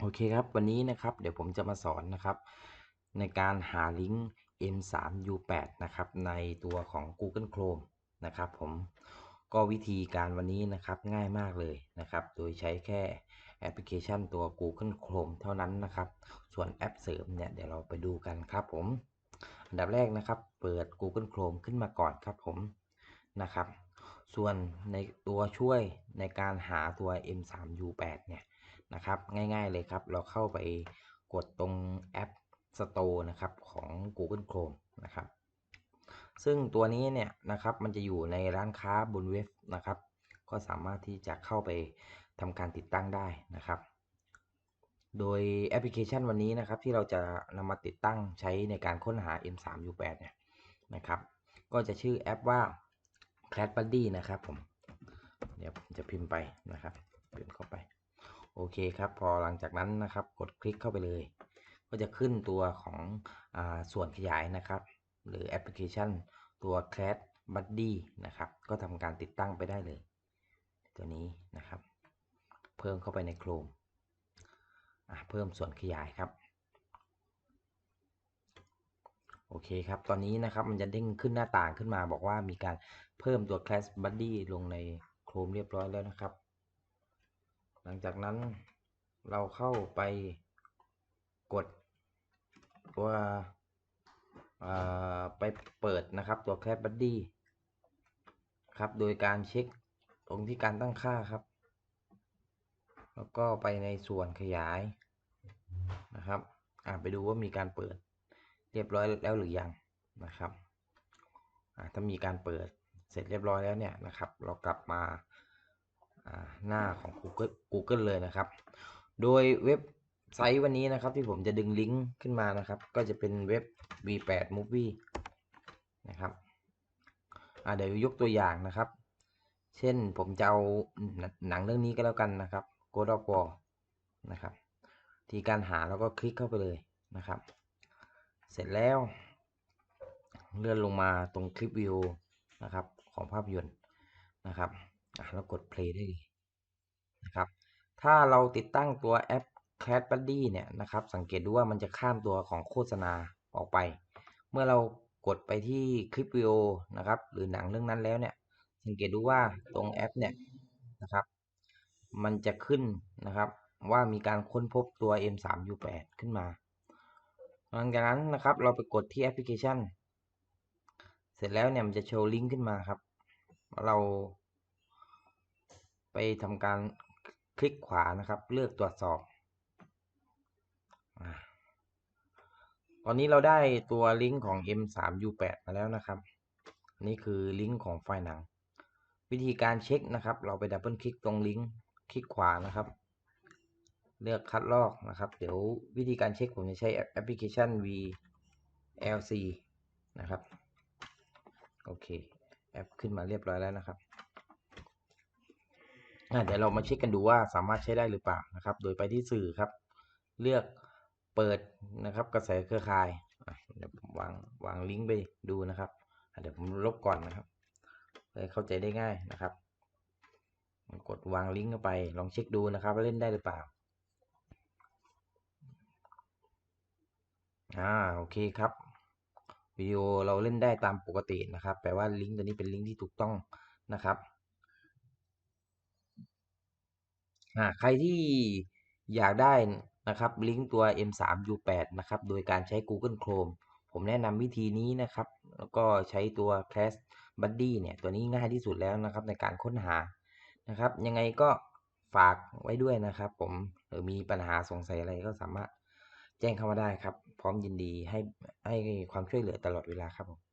โอเคครับ วันนี้นะครับ เดี๋ยวผมจะมาสอนนะครับ ในการหาลิงก์ M3U8 นะครับ ในตัวของ Google Chrome นะครับผมก็วิธีการวันนี้นะครับง่ายมากเลยนะครับ โดยใช้แค่แอปพลิเคชันตัว Google Chrome เท่านั้นนะครับ ส่วนแอปเสริมเนี่ยเดี๋ยวเราไปดูกันครับผม อันดับแรกนะครับ เปิด Google Chrome ขึ้นมาก่อนครับผมนะครับ ส่วนในตัวช่วยในการหาตัว M3U8 เนี่ย นะครับ ง่ายๆเลยครับ เราเข้าไปกดตรงแอป Store นะครับของ Google Chrome นะครับ ซึ่งตัวนี้เนี่ยนะครับมันจะอยู่ในร้านค้าบนเว็บนะครับ ก็สามารถที่จะเข้าไปทำการติดตั้งได้นะครับ โดยแอปพลิเคชันวันนี้นะครับที่เราจะนำมาติดตั้งใช้ในการค้นหา M3U8 เนี่ยนะครับ ก็จะชื่อแอปว่า Class Buddy นะครับผม เดี๋ยวผมจะพิมพ์ไปนะครับ พิมพ์เข้าไป โอเคครับพอหลังจากนั้นนะครับกดคลิกเข้าไปเลย ก็จะขึ้นตัวของอส่วนขยายนะครับ หรือแอปพลิเคชัน ตัว Class Buddy นะครับ ก็ทำการติดตั้งไปได้เลย ตัวนี้นะครับ เพิ่มเข้าไปใน Chrome เพิ่มส่วนขยายครับโอเคครับ ตอนนี้นะครับมันจะเด้งขึ้นหน้าต่างขึ้นมาบอกว่ามีการเพิ่มตัว Class Buddy ลงใน Chrome เรียบร้อยแล้วนะครับ ลังจากนั้นเราเข้าไปกดตัวไปเปิดนะครับตัว Class Buddy ครับโดยการเช็คตรงที่การตั้งค่าครับ แล้วก็ไปในส่วนขยายนะครับไปดูว่ามีการเปิดเรียบร้อยแล้วหรือยังนะครับถ้ามีการเปิดเสร็จเรียบร้อยแล้วเนี่ยนะครับ เรากลับมา หน้าของ Google Google เลยนะครับ โดยเว็บไซต์วันนี้นะครับที่ผมจะดึงลิงก์ขึ้นมานะครับ ก็จะเป็นเว็บ V8 Movie นะครับเดี๋ยวยกตัวอย่างนะครับ เช่นผมจะเอาหนังเรื่องนี้ก็แล้วกันนะครับ God of War นะครับ ที่การหาแล้วก็คลิกเข้าไปเลยนะครับ เสร็จแล้ว เลื่อนลงมาตรงคลิปวิดีโอนะครับของภาพยนตร์นะครับ แล้วกด play ได้เลยนะครับ ถ้าเราติดตั้งตัวแอป Cat Buddy เนี่ยนะครับ สังเกตดูว่ามันจะข้ามตัวของโฆษณาออกไป เมื่อเรากดไปที่คลิปวิดีโอนะครับ หรือหนังเรื่องนั้นแล้วเนี่ย สังเกตดูว่าตรงแอปเนี่ยนะครับ มันจะขึ้นนะครับว่ามีการค้นพบตัว M3U8 ขึ้นมา หลังจากนั้นนะครับ เราไปกดที่แอปพลิเคชัน เสร็จแล้วเนี่ยมันจะโชว์ลิงก์ขึ้นมาครับ เรา ทำการคลิกขวานะครับเลือกตรวจสอบ ตอนนี้เราได้ตัวลิงก์ของ M3U8 มาแล้วนะครับ นี่คือลิงก์ของไฟล์หนัง วิธีการเช็คนะครับ เราไปดับเบิลคลิกตรงลิงก์คลิกขวานะครับ เลือกคัดลอกนะครับ เดี๋ยววิธีการเช็คผมจะใช้แอปพลิเคชัน VLC นะครับ โอเค แอปขึ้นมาเรียบร้อยแล้วนะครับ เดี๋ยวเรามาเช็คกันดูว่าสามารถใช้ได้หรือเปล่านะครับ โดยไปที่สื่อครับ เลือกเปิดนะครับ กระแสเครือข่ายเดี๋ยวผมวางวางลิงก์ไปดูนะครับเดี๋ยวผมลบก่อนนะครับเลยเข้าใจได้ง่ายนะครับ กดวางลิงก์เข้าไป ลองเช็คดูนะครับว่าเล่นได้หรือเปล่าอ่าโอเคครับวิดีโอเราเล่นได้ตามปกตินะครับแปลว่าลิงก์ตัวนี้เป็นลิงก์ที่ถูกต้องนะครับ ใครที่อยากได้นะครับลิงก์ตัว M3U8 นะครับโดยการใช้ Google Chrome ผมแนะนำวิธีนี้นะครับ แล้วก็ใช้ตัว Class Buddy เนี่ย ตัวนี้ง่ายที่สุดแล้วนะครับในการค้นหานะครับ ยังไงก็ฝากไว้ด้วยนะครับผมหรือมีปัญหาสงสัยอะไรก็สามารถแจ้งเข้ามาได้ครับ พร้อมยินดีให้ให้ความช่วยเหลือตลอดเวลาครับผม